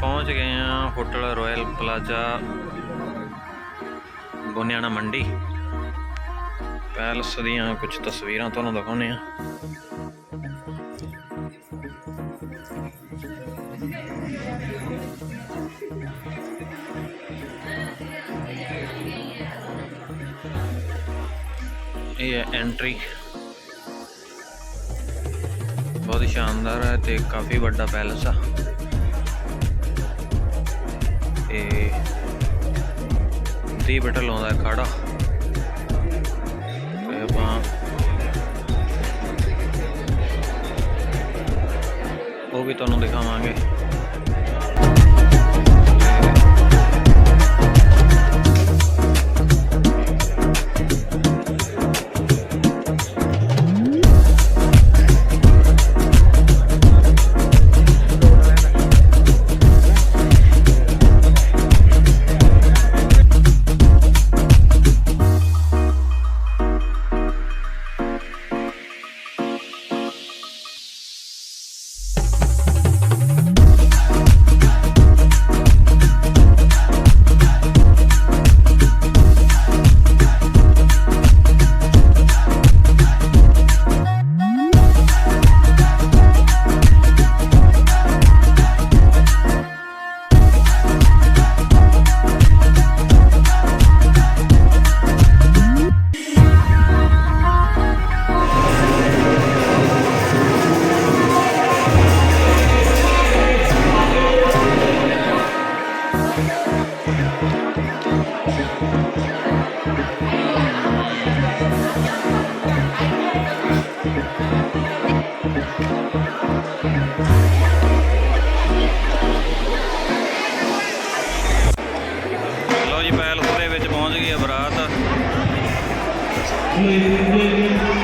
ਪਹੁੰਚ ਗਏ ਆ ਹੋਟਲ ਰਾਇਲ ਪਲਾਜ਼ਾ ਗੋਨਿਆਣਾ ਮੰਡੀ। ਪੈਲਸ ਦੀਆਂ ਕੁਝ ਤਸਵੀਰਾਂ ਤੁਹਾਨੂੰ ਦਿਖਾਉਂਦੇ ਆ। ਇਹ ਹੈ ਐਂਟਰੀ ਬਹੁਤ ਹੀ ਸ਼ਾਨਦਾਰ ਹੈ ਤੇ ਕਾਫੀ ਵੱਡਾ ਪੈਲਸ ਆ। ਤੇ ਦੀ ਬਟਲ ਲਾਉਂਦਾ ਹੈ ਖਾੜਾ। ਤੇ ਆਪਾਂ ਉਹ ਵੀ ਤੁਹਾਨੂੰ ਦਿਖਾਵਾਂਗੇ। Música